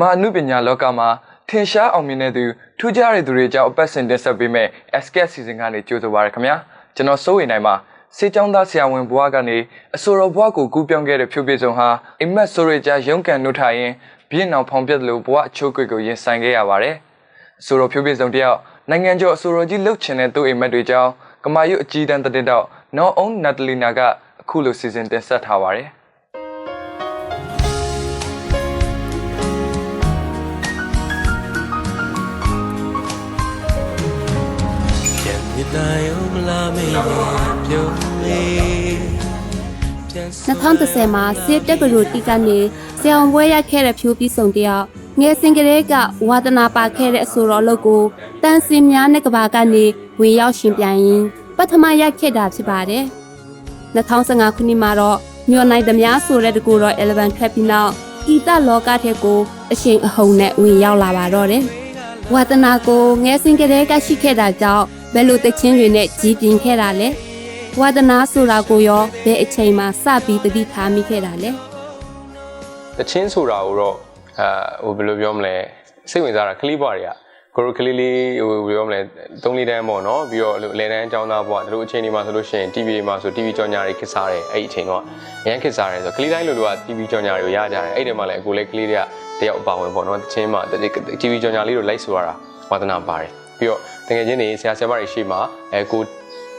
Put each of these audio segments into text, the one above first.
မြန်မာအမှုပညာလောကမှာထင်ရှားအောင်မြင်တဲ့သူထူးခြားတဲ့သူတွေကြောင့်အပတ်စဉ်တင်ဆက်ပေးမဲ့ SKS စီစဉ်ကနေကြိုဆိုပါရခင်ဗျာကျွန်တော်စိုးရိမ်နိုင်ပါစေချောင်းသားဆရာဝန်ဘွားကနေအဆိုတော်ဘွားကိုကူးပြောင်းခဲ့တဲ့ဖြိုးပြဆုံးဟာအိမ်မက်ဆိုရကြရုန်းကန်နှုတ်ထားရင်ပြင်းအောင်ဖောင်ပြက်တယ်လို့ဘွားအချိုးကွေကိုရင်ဆိုင်ခဲ့ရပါတယ်အဆိုတော်ဖြိုးပြဆုံးတယောက်နိုင်ငံကျော်အဆိုတော်ကြီးလှုပ်ချင်တဲ့သူ့အိမ်မက်တွေကြောင့်ကမာရွတ်အကြီးတန်းတဲ့တော့နော်အုံးနတ်တလီနာကအခုလိုစီစဉ်တင်ဆက်ထားပါတယ် န်မြစ်တာယုံမလာမေးပြုံးလေးပြန်စ2010မှာစေတက်ကလူတီကနေဆရာဝန်ပွဲရခဲ့တဲ့ဖြိုးပြီးဆုံးတယောက်ငယ်စဉ်ကလေးကဝါသနာပါခဲ့တဲ့အဆိုတော်လုပ်ကိုတန်စင်များနဲ့ကဘာကနေဝင်ရောက်ရှင်ပြန်ရင်ပထမရခဲ့တာဖြစ်ပါတယ်2015ခုနှစ်မှာတော့မြို့နိုင်သမားဆိုတဲ့တကူတော့11ထွက်ပြီးနောက်ဤတလောကထဲကိုအရှင်အဟုန်နဲ့ဝင်ရောက်လာပါတော့တယ်ဝါသနာကိုငယ်စဉ်ကလေးကရှိခဲ့တာကြောင့် ဘယ်လိုတချင်းတွေနဲ့ကြီးပြင်းခဲ့တာလဲဝါဒနာဆိုတာကိုရောဘယ်အချိန်မှစပြီးတတိထားမိခဲ့တာလဲတချင်းဆိုတာကိုတော့အဲဟိုဘယ်လိုပြောမလဲစိတ်ဝင်စားတာကလေးဘွားတွေကကိုရိုကလေးလေးဟိုဘယ်လိုပြောမလဲ၃လေးတန်းပေါ့နော်ပြီးတော့အလဲတန်းအကြောင်းသားဘွားတို့အချိန်ဒီမှာဆိုလို့ရှိရင် TV တွေမှာဆို TV ကြော်ညာတွေခစ်စားတယ်အဲ့ဒီအချိန်တော့အရန်ခစ်စားတယ်ဆိုတော့ကလေးတိုင်းလိုလိုက TV ကြော်ညာတွေကိုရကြတယ်အဲ့ဒီမှာလည်းအကိုလည်းကလေးတွေကတယောက်အပါဝင်ပေါ့နော်တချင်းမှာ TV ကြော်ညာလေးကိုလိုက်ဆိုရတာဝါသနာပါတယ်ပြီးတော့ တကယ်ချင်းနေဆရာဆရာမတွေရှေ့မှာအဲကို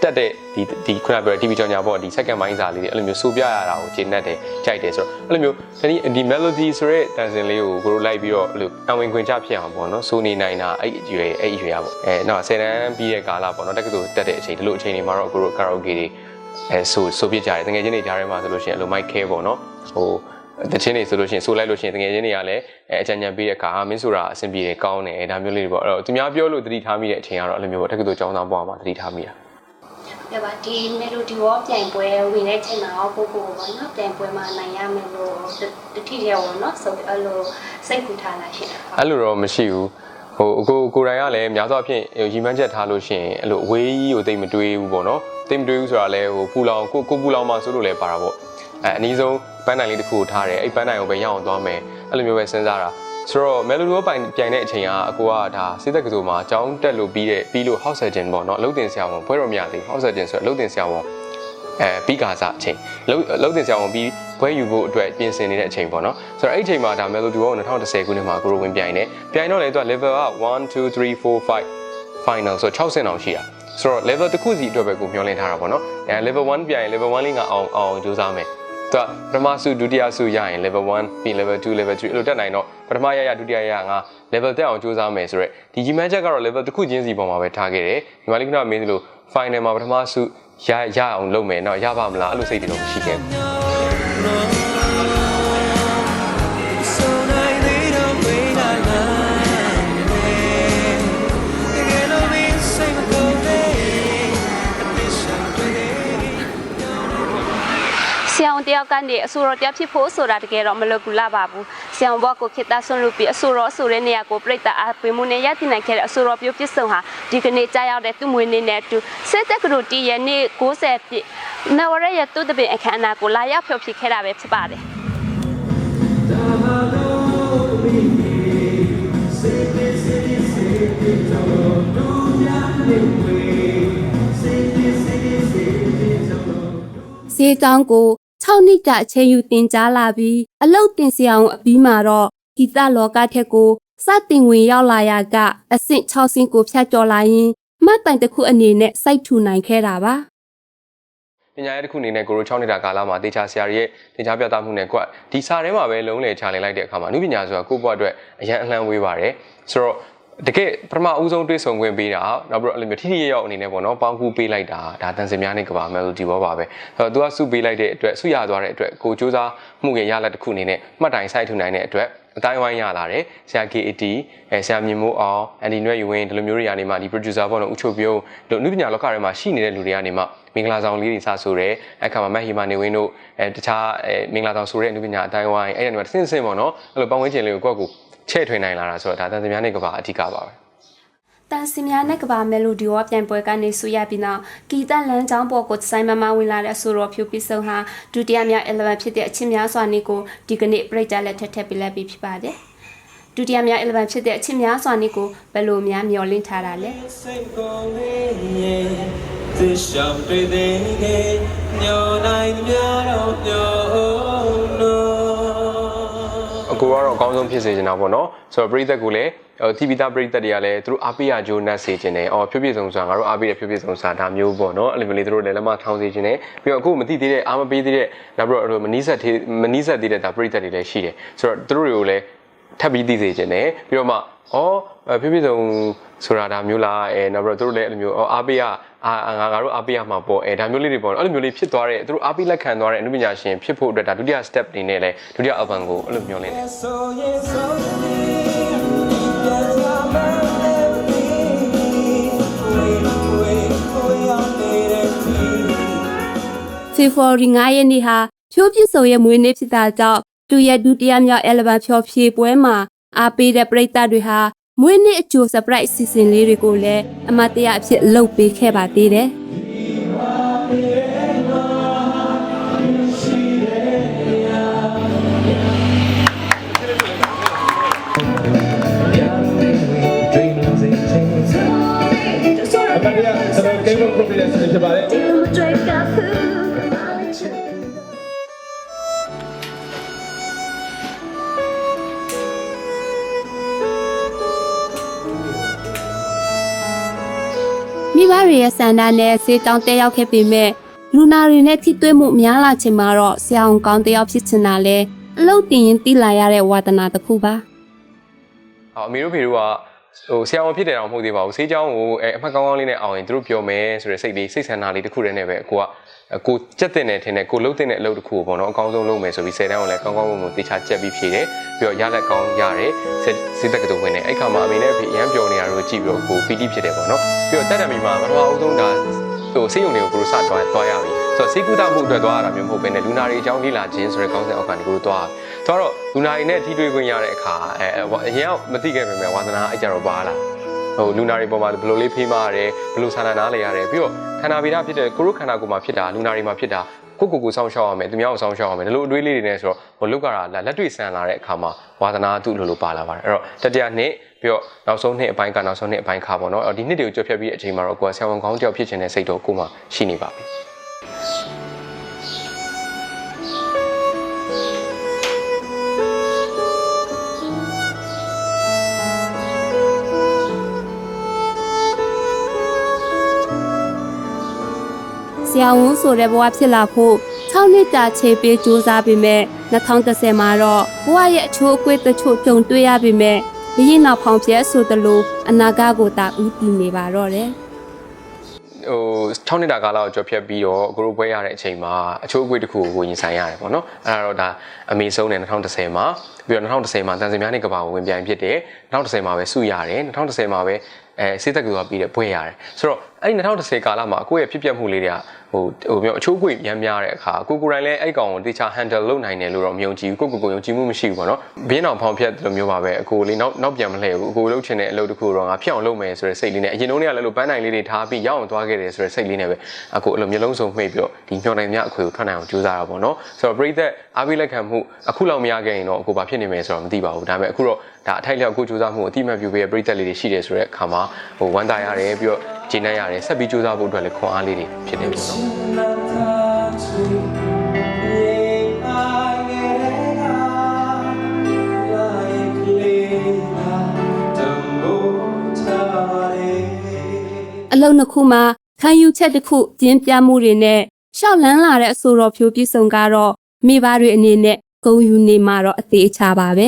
တက်တဲ့ဒီဒီခုနပြောတဲ့ TV ကြော်ညာပေါ့ဒီ second mind စာလေးတွေအဲ့လိုမျိုးစိုးပြရတာကိုဂျင်းနဲ့တယ်ကြိုက်တယ်ဆိုတော့အဲ့လိုမျိုးဒီဒီ melody ဆိုတဲ့တန်စင်လေးကိုကိုတို့လိုက်ပြီးတော့အဲ့လိုအဝင်ခွင်ချဖြစ်အောင်ပေါ့နော်စိုးနေနိုင်တာအဲ့အရွယ်အဲ့အရွယ်ရပေါ့အဲနောက်10တန်းပြီးတဲ့ကာလပေါ့နော်တက္ကသိုလ်တက်တဲ့အချိန်ဒီလိုအချိန်တွေမှာတော့ကိုတို့ကာရာအိုကေတွေအဲဆိုဆိုပြကြတယ်တကယ်ချင်းတွေကြားထဲမှာဆိုလို့ရှိရင်အဲ့လို mic care ပေါ့နော်ဟို တချင်းတွေဆိုလို့ရှိရင်ဆိုလိုက်လို့ရှိရင်တကယ်ချင်းတွေကလည်းအဲအကြံဉာဏ်ပေးတဲ့အခါဟာမင်းဆိုတာအဆင်ပြေတယ်ကောင်းတယ်ဒါမျိုးလေးတွေပေါ့အဲ့တော့သူများပြောလို့သတိထားမိတဲ့အချိန်ကတော့အဲ့လိုမျိုးပေါ့တက္ကသိုလ်ကျောင်းသားဘဝမှာသတိထားမိတာပြပါဒီ melody ရောပြိုင်ပွဲဝင်တဲ့ချိန်မှာရောပို့ပို့ပေါ့နော်ပြိုင်ပွဲမှာနိုင်ရမယ်လို့တတိယရောနော်ဆိုအဲ့လိုစိတ်ကူထားလာရှင်အဲ့လိုတော့မရှိဘူးဟိုအကိုကိုယ်တိုင်ကလည်းများသောအားဖြင့်ဟိုရီမန်းချက်ထားလို့ရှိရင်အဲ့လိုအဝေးကြီးကိုတိတ်မတွေးဘူးပေါ့နော်တိတ်မတွေးဘူးဆိုတာလည်းဟိုပူလောင်ကိုကိုပူလောင်မှဆိုလို့လည်းပါတာပေါ့ အဲအနည်းဆုံးပန်းတိုင်လေးတစ်ခုကိုထားတယ်အဲ့ပန်းတိုင်ကိုပဲရအောင်သွားမယ်အဲ့လိုမျိုးပဲစဉ်းစားတာဆိုတော့ melody ရောပိုင်ပြိုင်တဲ့အချိန်ကအကိုကဒါစိတ်သက်ကစိုးမှာအကြောင်းတက်လို့ပြီးတဲ့ပြီးလို့ house surgeon ပေါ့နော်အလုပ်တင်ဆရာဝန်ဖွဲတော်မရသေး house surgeon ဆိုတော့အလုပ်တင်ဆရာဝန်အဲပြီးကာစားအချိန်လုံးလုံးတင်ဆရာဝန်ပြီးဘွဲယူဖို့အတွက်ပြင်ဆင်နေတဲ့အချိန်ပေါ့နော်ဆိုတော့အဲ့ဒီအချိန်မှာဒါ Melody ကို2010ခုနှစ်မှာကိုရိုဝင်ပြိုင်တယ်ပြိုင်တော့လေသူက level က1 2 3 4 5 final ဆိုတော့6ဆင့်အောင်ရှိတာဆိုတော့ level တစ်ခုစီအတွက်ပဲကိုမျှော်လင့်ထားတာပေါ့နော်အဲ level 1ပြိုင်ရင် level 1လေးကအောင်အောင်ကြိုးစားမယ် သူကပထမဆုဒုတိယဆုရရင် level 1ပြီး level 2 level 3အဲ့လိုတက်နိုင်တော့ပထမရရဒုတိယရရငါ level တက်အောင်ကြိုးစားမယ်ဆိုတော့ဒီကြီးမန်းချက်ကတော့ level တစ်ခုချင်းစီပေါ်မှာပဲထားခဲ့တယ်ဒီမှာလေးကမင်းတို့ final မှာပထမဆုရရအောင်လုပ်မယ်เนาะရပါမလားအဲ့လိုစိတ်တွေတော့မရှိခဲ့ဘူး ယောက်ကနေအဆိုတော်တယောက်ဖြစ်ဖို့ဆိုတာတကယ်တော့မလွယ်ကူလာပါဘူးဆရာဝန်ဘဝကိုခေတ္တဆွန့်လွတ်ပြီးအဆိုတော်ဆိုတဲ့နေရာကိုပြိတ္တာအားပေးမှုနဲ့ရည်တည်နိုင်ခဲ့တဲ့အဆိုတော်ပြုပြစ်ဆုံးဟာဒီကနေ့ကြားရောက်တဲ့သူ့မွေးနေ့နဲ့အတူစစ်တက်ကလူတီရဲ့နေ့60ပြည့်နဝရရဲ့သူ့တပင်အခမ်းအနားကိုလာရောက်ဖျော်ဖြေခဲ့တာပဲဖြစ်ပါတယ်ဈေးကောင်းကို 6နှစ်တာအချိန်ယူတင်ကြားလာပြီးအလုတ်တင်စရာအောင်အပြီးမှာတော့ဂီတလောကထက်ကိုစတင်ဝင်ရောက်လာရာကအဆင့်6ဆင့်ကိုဖြတ်ကျော်လာရင်မှတ်တိုင်တစ်ခုအနေနဲ့စိုက်ထူနိုင်ခဲ့တာပါပညာရေးတစ်ခုအနေနဲ့ကိုရို6နှစ်တာကာလမှာတေချာဆရာရဲ့တေချာပြသမှုနဲ့ကွက်ဒီစာထဲမှာပဲလုံးလေချာလင်လိုက်တဲ့အခါမှာအနုပညာဆိုတာကိုယ့်ဘဝအတွက်အရန်အလှမ်းဝေးပါတယ်ဆိုတော့ တကယ်ပထမဦးဆုံးတွေ့ဆုံခွင့်ပေးတာနောက်ပြီးတော့အဲ့လိုမျိုးထိထိရရောက်အနေနဲ့ပေါ့နော်ပေါင်းကူပေးလိုက်တာဒါတန်စင်များနဲ့ကဘာ melody ဘောပါပဲအဲ့တော့ तू ကစုပေးလိုက်တဲ့အတွက်စုရသွားတဲ့အတွက်ကိုစူးစမ်းမှုရဲ့ရလဒ်တစ်ခုအနေနဲ့မှတ်တိုင်စိုက်ထူနိုင်တဲ့အတွက်အတိုင်းဝိုင်းရလာတယ်ဆရာ KAT အဲဆရာမြင့်မိုးအောင်အန်ဒီနွဲ့ယူဝင်းဒီလိုမျိုးတွေကနေမှဒီ producer ပေါ့နော်ဦးချိုပြုံးတို့နုပညာလောကထဲမှာရှိနေတဲ့လူတွေကနေမှမင်္ဂလာဆောင်လေးတွေစဆိုတယ်အခါမှာမက်ဟီမာနေဝင်းတို့အဲတခြားအဲမင်္ဂလာဆောင်ဆိုတဲ့နုပညာအတိုင်းဝိုင်းအဲ့ဒီကနေမှတစ်ဆင့်ဆင့်ပေါ့နော်အဲ့လိုပတ်ဝန်းကျင်လေးကိုကိုယ့်ကို ချဲ့ထွင်နိုင်လာတာဆိုတော့ဒါတန်စင်များနဲ့ကဘာအဓိကပါပဲတန်စင်များနဲ့ကဘာမယ်လိုဒီဝပြန်ပွဲကနေဆူရပြီးနောက်ဂီတလမ်းကြောင်းပေါ်ကိုစိုင်းမမဝင်လာတဲ့အဆိုတော်ဖြူပြီးဆုံးဟာဒုတိယမြောက်11ဖြစ်တဲ့အချင်းများစွာနေကိုဒီကနေ့ပြိတ္တလက်ထက်ထက်ပြလက်ပြီးဖြစ်ပါတယ်ဒုတိယမြောက်11ဖြစ်တဲ့အချစ်များစွာနေ့ကိုဘယ်လိုများမျှော်လင့်ထားတာလဲစိတ်ကုန်လေးသစ္စာတွေ့သေးခဲ့ညောနိုင်သမျှတော့ညောနော် အကိုကတော့အကောင်းဆုံးဖြစ်စေချင်တာပေါ့နော်ဆိုတော့ပရိသတ်ကလည်းဟိုတီဗီတာပရိသတ်တွေကလည်းသူတို့အားပေးရဂျိုးနတ်စေချင်တယ်အော်ဖြည်းဖြည်းဆုံးဆိုတာငါတို့အားပေးတဲ့ဖြည်းဖြည်းဆုံးဆိုတာဒါမျိုးပေါ့နော်အဲ့လိုမျိုးလေးသူတို့လည်းလက်မထောင်းစေချင်တယ်ပြီးတော့အခုမသိသေးတဲ့အားမပေးသေးတဲ့နောက်ပြီးတော့မနီးဆက်သေးမနီးဆက်သေးတဲ့ဒါပရိသတ်တွေလည်းရှိတယ်ဆိုတော့သူတို့တွေကိုလည်းထပ်ပြီးသိစေချင်တယ်ပြီးတော့မှအော်ဖြည်းဖြည်းဆုံး ဆိုတာဒါမျိုးလားအဲနောက်ပြီးတော့သူတို့လည်းအဲ့လိုမျိုးအော်အားပေးရအာငါငါတို့အားပေးရမှာပေါ့အဲဒါမျိုးလေးတွေပေါ့နော်အဲ့လိုမျိုးလေးဖြစ်သွားတဲ့သူတို့အားပေးလက်ခံသွားတဲ့အမှုပညာရှင်ဖြစ်ဖို့အတွက်ဒါဒုတိယ step အနေနဲ့လည်းဒုတိယ album ကိုအဲ့လိုမျိုးလေး So yes so yes I'm everything wait wait wait on later ဖေဖော်ဝါရီ9ရက်နေ့ဟာဖြိုးပြစ်စုံရဲ့မွေးနေ့ဖြစ်တာကြောင့်သူရဲ့ဒုတိယမြောက် album ဖြောဖြေပွဲမှာအားပေးတဲ့ပရိသတ်တွေဟာ မွေးနေ့အကျိုး surprise စီစဉ်လေးတွေကိုလည်းအမတ်တရအဖြစ်လုပ်ပေးခဲ့ပါသေးတယ်။ မိဘတွေရဲ့စန္ဒနဲ့စေတောင်းတက်ရောက်ခဲ့ပေမဲ့လူနာတွေနဲ့ထိတွေ့မှုများလာချိန်မှာတော့ဆရာအောင်ကောင်းတယောက်ဖြစ်ချင်တာလဲအလုတ်တင်ရင်တိလာရတဲ့ဝါသနာတစ်ခုပါဟောအမေတို့ဖေတို့က ဟိုဆရာဝန်ဖြစ်တယ်တော့မဟုတ်သေးပါဘူးဆေးကြောင်းကိုအဲအမှတ်ကောင်းကောင်းလေးနဲ့အောင်ရင်သူတို့ပြောမယ်ဆိုတဲ့စိတ်လေးစိတ်ဆန္ဒလေးတစ်ခုတည်းနဲ့ပဲကိုကကိုကြက်တင်တယ်ထင်တယ်ကိုလှုပ်တင်တဲ့အလုပ်တစ်ခုကိုပေါ့နော်အကောင်းဆုံးလုပ်မယ်ဆိုပြီးဆယ်တန်းကိုလည်းကောင်းကောင်းမွန်မွန်တေချာကြက်ပြီးဖြေတယ်ပြီးတော့ရလက်ကောင်းရတယ်စေတက်ကတူဝင်တယ်အဲ့ခါမှာအမေနဲ့အဖေအရန်ပျော်နေရတော့ကြည့်ပြီးတော့ကိုပီတိဖြစ်တယ်ပေါ့နော်ပြီးတော့တက်တယ်မီမှာပထမအဦးဆုံးဒါဟိုဆေးရုံတွေကိုကိုလိုစသွားသွားရပြီဆိုတော့ဆေးကုသမှုအတွက်သွားရတာမျိုးမဟုတ်ဘဲနဲ့လူနာတွေအကြောင်းလေ့လာခြင်းဆိုတဲ့ကောင်းတဲ့အောက်ကနေကိုလိုသွားသွား တော့လူနာတွေနဲ့ထိတွေ့ခွင့်ရတဲ့အခါအဲအရင်ကမသိခဲ့ပေမဲ့ဝါသနာအဲ့ကြတော့ပါလာဟိုလူနာတွေပေါ်မှာဘယ်လိုလေးဖေးမရတယ်ဘယ်လိုဆန္ဒနားလေရတယ်ပြီးတော့ခန္ဓာဗေဒဖြစ်တဲ့ကိုရုခန္ဓာကိုယ်မှာဖြစ်တာလူနာတွေမှာဖြစ်တာကိုကိုကိုစောင်းရှောက်ရမယ်သူများကိုစောင်းရှောက်ရမယ်ဒီလိုအတွေးလေးတွေနဲ့ဆိုတော့ဟိုလုတ်ကတာလက်တွေ့ဆန်လာတဲ့အခါမှာဝါသနာသူ့လိုလိုပါလာပါတယ်အဲ့တော့တတိယနှစ်ပြီးတော့နောက်ဆုံးနှစ်အပိုင်းကနောက်ဆုံးနှစ်အပိုင်းခါပေါ့နော်အဲ့တော့ဒီနှစ်တွေကိုကြွဖြတ်ပြီးအချိန်မှာတော့ကိုယ်ဆရာဝန်ကောင်းတယောက်ဖြစ်ချင်တဲ့စိတ်တော့ကိုယ်မှာရှိနေပါပြီ ရာဝန်ဆိုတဲ့ဘဝဖြစ်လာဖို့6နှစ်ကြာခြေပေးစူးစမ်းပြီးမဲ့2010မှာတော့ဘဝရဲ့အချိုးအကွေ့တချို့ကြုံတွေ့ရပြီးမဲ့ရရင်နောက်ဖောင်ပြဲဆိုသလိုအနာဂတ်ကိုသာဦးတည်နေပါတော့တယ်ဟို6နှစ်တာကာလကိုကြော်ဖြတ်ပြီးတော့ကိုရိုပွဲရတဲ့အချိန်မှာအချိုးအကွေ့တစ်ခုကိုရင်ဆိုင်ရတယ်ပေါ့နော်အဲ့ဒါတော့ဒါအမေဆုံးတယ်2010မှာပြီးတော့2010မှာတန်စင်များနေကဘာကိုဝင်ပြိုင်ဖြစ်တယ်2010မှာပဲစုရတယ်2010မှာပဲအဲစေးသက်ကတူကပြီးတယ်ပွဲရတယ်ဆိုတော့ အဲ့ဒီ2010ကာလမှာအကိုရဲ့ဖြစ်ပျက်မှုလေးတွေကဟိုဟိုမျိုးအချိုးအကွေ့များများတဲ့အခါကိုကိုယ်တိုင်လည်းအဲ့ကောင်ကိုတေချာ handle လုပ်နိုင်တယ်လို့တော့မယုံကြည်ဘူးကိုကိုကိုယုံကြည်မှုမရှိဘူးပေါ့နော်ဘင်းအောင်ဖောင်ဖြတ်တယ်လို့မျိုးပါပဲအကိုလေးနောက်နောက်ပြန်မလှည့်ဘူးအကိုလှုပ်ချင်တဲ့အလုပ်တစ်ခုတော့ငါဖြစ်အောင်လုပ်မယ်ဆိုတဲ့စိတ်လေးနဲ့အရင်တုန်းကလည်းလို့ပန်းနိုင်လေးတွေထားပြီးရအောင်သွားခဲ့တယ်ဆိုတဲ့စိတ်လေးနဲ့ပဲအကိုအဲ့လိုမျိုးလုံးစုံမှိတ်ပြီးတော့ဒီညှော်နိုင်မြအခွေကိုထွက်နိုင်အောင်ကြိုးစားတာပေါ့နော်ဆိုတော့ပရိသတ်အားပေးလက်ခံမှုအခုလောက်မရခဲ့ရင်တော့အကိုဘာဖြစ်နေမယ်ဆိုတော့မသိပါဘူးဒါပေမဲ့အခုတော့ဒါအထိုက်လျောက်ကိုကြိုးစားမှုကိုအတိအမှတ်ပြုပေးတဲ့ပရိသတ်လေးတွေရှိတယ်ဆိုတဲ့အခါမှာဟိုဝမ်းသာရတယ်ပြီးတော့ဂျင်းနဲ့ရတယ်ဆက်ပြီးကြိုးစားဖို့အတွက်လည်းခွန်အားလေးတွေဖြစ်နေပြီပေါ့နော်အလုံးတစ်ခုမှာခံယူချက်တစ်ခုကျင်းပြမှုတွေနဲ့ရှောက်လန်းလာတဲ့အဆိုတော်ဖြိုးပြည့်စုံကတော့မိဘတွေအနေနဲ့ဂုံယူနေမှာတော့အသေးချပါပဲ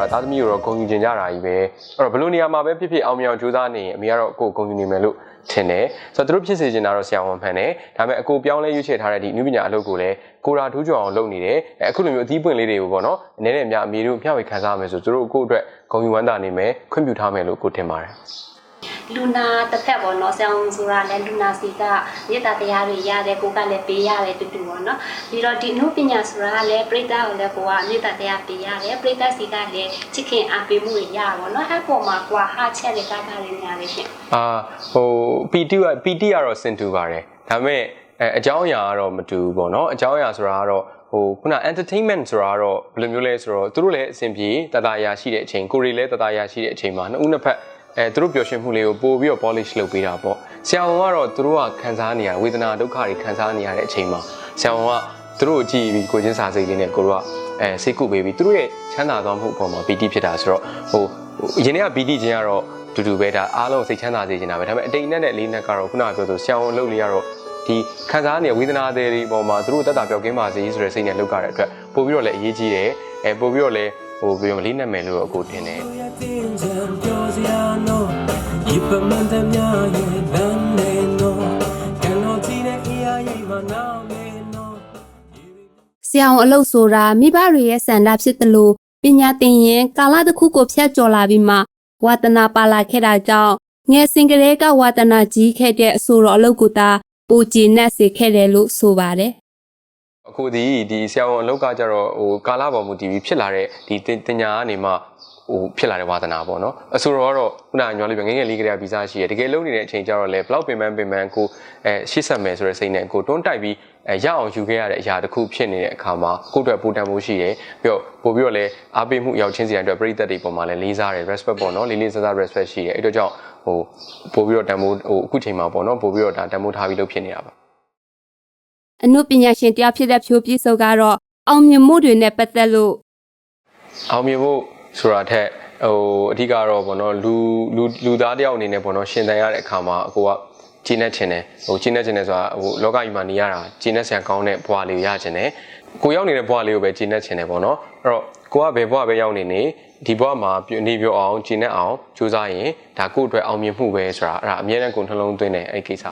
ဆိုတာသားသမီးကိုတော့ဂုဏ်ယူကျင်ကြတာကြီးပဲအဲ့တော့ဘယ်လိုနေရာမှာပဲဖြစ်ဖြစ်အောင်မြင်အောင်ကြိုးစားနေရင်အမေကတော့ကိုယ်ဂုဏ်ယူနေမယ်လို့ထင်တယ်ဆိုတော့သူတို့ဖြစ်စေချင်တာတော့ဆရာဝန်မှန်တယ်ဒါပေမဲ့အကိုပြောင်းလဲရွေးချယ်ထားတဲ့ဒီအနုပညာအလုပ်ကိုလည်းကိုရာထူးကျော်အောင်လုပ်နေတယ်အဲအခုလိုမျိုးအသီးပွင့်လေးတွေကိုပေါ့နော်အနေနဲ့အများအမေတို့မျှဝေခံစားရမယ်ဆိုသူတို့ကိုယ့်အတွက်ဂုဏ်ယူဝမ်းသာနေမယ်ခွင့်ပြုထားမယ်လို့ကိုထင်ပါတယ် လူနာတစ်ဖက်ပေါ့နော်ဆရာဝန်ဆိုတာလည်းလူနာစီကမေတ္တာတရားတွေရတယ်ကိုကလည်းပေးရတယ်တူတူပေါ့နော်ပြီးတော့ဒီအမှုပညာဆိုတာကလည်းပြိတ္တာကိုလည်းကိုကမေတ္တာတရားပေးရတယ်ပြိတ္တာစီကလည်းချစ်ခင်အားပေးမှုတွေရပါပေါ့နော်အဲ့ပေါ်မှာကိုကဟာချက်တွေကကားတွေများတယ်ရှင်အာဟို PT က PT ကတော့စင်တူပါတယ်ဒါပေမဲ့အဲအကြောင်းအရာကတော့မတူဘူးပေါ့နော်အကြောင်းအရာဆိုတာကတော့ဟိုခုန entertainment ဆိုတာကတော့ဘယ်လိုမျိုးလဲဆိုတော့သူတို့လည်းအဆင်ပြေတတရာရှိတဲ့အချိန်ကိုရီလည်းတတရာရှိတဲ့အချိန်မှာနှစ်ဦးနှစ်ဖက် အဲသူတို့ပျော်ရွှင်မှုလေးကိုပို့ပြီးတော့ polish လုပ်ပေးတာပေါ့ဆရာဝန်ကတော့သူတို့ကခံစားနေရဝေဒနာဒုက္ခတွေခံစားနေရတဲ့အချိန်မှာဆရာဝန်ကသူတို့ကိုကြည့်ပြီးကိုချင်းစာစိတ်လေးနဲ့ကိုတို့ကအဲစိတ်ကုပေးပြီးသူတို့ရဲ့ချမ်းသာသွားမှုအပေါ်မှာ PT ဖြစ်တာဆိုတော့ဟိုအရင်က PT ချင်းကတော့တူတူပဲဒါအားလုံးစိတ်ချမ်းသာစေချင်တာပဲဒါပေမဲ့အတိတ်နဲ့နဲ့လေးနဲ့ကတော့ခုနကပြောသူဆရာဝန်အလုပ်လေးကတော့ဒီခံစားနေဝေဒနာတွေဒီပေါ်မှာသူတို့တက်တာပြောက်ကင်းပါစေဆိုတဲ့စိတ်နဲ့လုပ်ကြတဲ့အတွက်ပို့ပြီးတော့လည်းအရေးကြီးတယ်အဲပို့ပြီးတော့လည်းဟိုပြောမလေးနဲ့မယ်လို့တော့အခုထင်တယ်တင်ကြံပြောစရာနော် ဒီပမန်တမြရဲ့လမ်းနေနော်ကံတော်ကြီးနဲ့အေးရရိပ်မနာမေနော်ဆရာဝန်အလုပ်ဆိုတာမိဘတွေရဲ့စန္ဒဖြစ်တယ်လို့ပညာသင်ရင်ကာလတစ်ခုကိုဖြတ်ကျော်လာပြီးမှဝါသနာပါလာခဲ့တာကြောင့်ငယ်စဉ်ကလေးကဝါသနာကြီးခဲ့တဲ့အဆိုတော်အလုပ်ကိုသာပူကြည်နဲ့စေခဲ့တယ်လို့ဆိုပါတယ်အခုဒီဒီဆရာဝန်အလုပ်ကကြတော့ဟိုကာလပေါ်မူတည်ပြီးဖြစ်လာတဲ့ဒီတင်ညာကနေမှ ဟိုဖြစ်လာတဲ့ဝါသနာပေါ့နော်အဆိုတော့ကတော့ခုနကညောလေးပြငယ်ငယ်လေးကလေးကဗီဇရှိရတကယ်လုံးနေတဲ့အချိန်ကျတော့လေဘလောက်ပင်ပန်းပင်ပန်းကိုအဲရှေ့ဆက်မယ်ဆိုတဲ့စိတ်နဲ့ကိုတွန်းတိုက်ပြီးအဲရအောင်ယူခဲ့ရတဲ့အရာတစ်ခုဖြစ်နေတဲ့အခါမှာကိုယ့်အတွက်ပူတန်မှုရှိတယ်ပြီးတော့ပို့ပြီးတော့လည်းအားပေးမှုရောက်ချင်းစီတိုင်းအတွက်ပြည်သက်တွေပေါ်မှာလည်းလေးစားတယ် respect ပေါ့နော်လေးလေးစားစား respect ရှိတယ်အဲ့တော့ကြောင့်ဟိုပို့ပြီးတော့တန်ဖိုးဟိုအခုချိန်မှာပေါ့နော်ပို့ပြီးတော့ဒါတန်ဖိုးထားပြီးလုပ်ဖြစ်နေတာပါအနုပညာရှင်တယောက်ဖြစ်တဲ့ဖြိုးပြည့်စုံကတော့အောင်မြင်မှုတွေနဲ့ပတ်သက်လို့အောင်မြင်ဖို့ ဆိုတာထက်ဟိုအဓိကတော့ဗောနော်လူလူလူသားတယောက်အနေနဲ့ဗောနော်ရှင်တန်ရတဲ့အခါမှာအကိုကကျင်းနေချင်တယ်ဟိုကျင်းနေချင်တယ်ဆိုတာဟိုလောကကြီးမှာနေရတာကျင်းနေဆရာကောင်းတဲ့ဘဝလေးကိုရချင်တယ်ကိုရောက်နေတဲ့ဘဝလေးကိုပဲကျင်းနေချင်တယ်ဗောနော်အဲ့တော့ကိုကဘယ်ဘဝပဲရောက်နေနေဒီဘဝမှာနေပြောအောင်ကျင်းနေအောင်ကြိုးစားရင်ဒါကိုယ့်အတွက်အောင်မြင်မှုပဲဆိုတာအဲ့ဒါအမြဲတမ်းကိုယ်နှလုံးသွင်းတယ်အဲ့ဒီကိစ္စ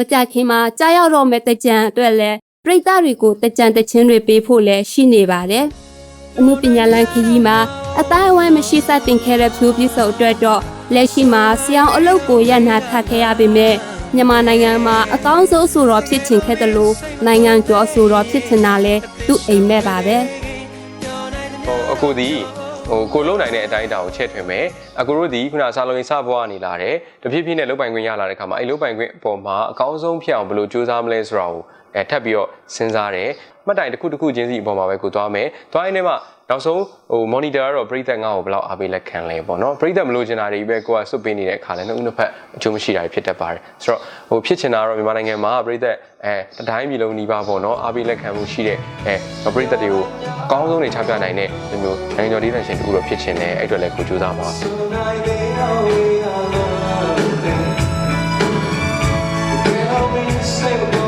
မကြခင်မှာကြားရောက်တော့မဲ့တကြံအတွက်လည်းပြိတ္တတွေကိုတကြံတချင်းတွေပေးဖို့လည်းရှိနေပါတယ်။အမှုပညာလန်ခကြီးမှာအတိုင်းအဝိုင်းမရှိစတင်ခဲ့တဲ့ဖြိုးပြစ်စုံအတွက်တော့လက်ရှိမှာဆီအောင်အလုတ်ကိုရနာထခဲ့ရပေမဲ့မြန်မာနိုင်ငံမှာအကောင်းဆုံးဆိုတော့ဖြစ်ချင်ခဲ့တယ်လို့နိုင်ငံကျော်ဆိုတော့ဖြစ်ချင်တာလဲသူ့အိမ်မဲ့ပါပဲ။ဟိုအခုဒီ ဟိုကိုလုံနိုင်တဲ့အတိုင်းအတာကိုချဲ့ထွင်မယ်အခုတို့ဒီခုနစာလုံးရင်စဘွားနေလာတယ်တဖြည်းဖြည်းနဲ့လုတ်ပိုင်ခွင့်ရလာတဲ့ခါမှာအဲ့လုတ်ပိုင်ခွင့်အပေါ်မှာအကောင်းဆုံးဖြစ်အောင်ဘယ်လိုကြိုးစားမလဲဆိုတာကိုအဲထပ်ပြီးတော့စဉ်းစားတယ်မှတ်တိုင်တစ်ခုတစ်ခုချင်းစီအပေါ်မှာပဲကိုသွားမယ်သွားရင်လည်းမှ နောက်ဆုံးဟို monitor ကတော့ပရိသတ်ငါ့ကိုဘယ်လောက်အားပေးလက်ခံလဲပေါ့နော်ပရိသတ်မလို့ချင်တာတွေပဲကိုကစွတ်ပေးနေတဲ့အခါလဲနှစ်ဦးနှစ်ဖက်အကျိုးမရှိတာဖြစ်တတ်ပါတယ်ဆိုတော့ဟိုဖြစ်ချင်တာကတော့မြန်မာနိုင်ငံမှာပရိသတ်အဲတတိုင်းပြည်လုံးနှီးပါပေါ့နော်အားပေးလက်ခံမှုရှိတဲ့အဲပရိသတ်တွေကိုအကောင်းဆုံးနေချပြနိုင်တဲ့မျိုးနိုင်ငံတော်ဒေသရှင်တူတော့ဖြစ်ချင်တယ်အဲ့အတွက်လည်းကိုကြိုးစားပါပါ Save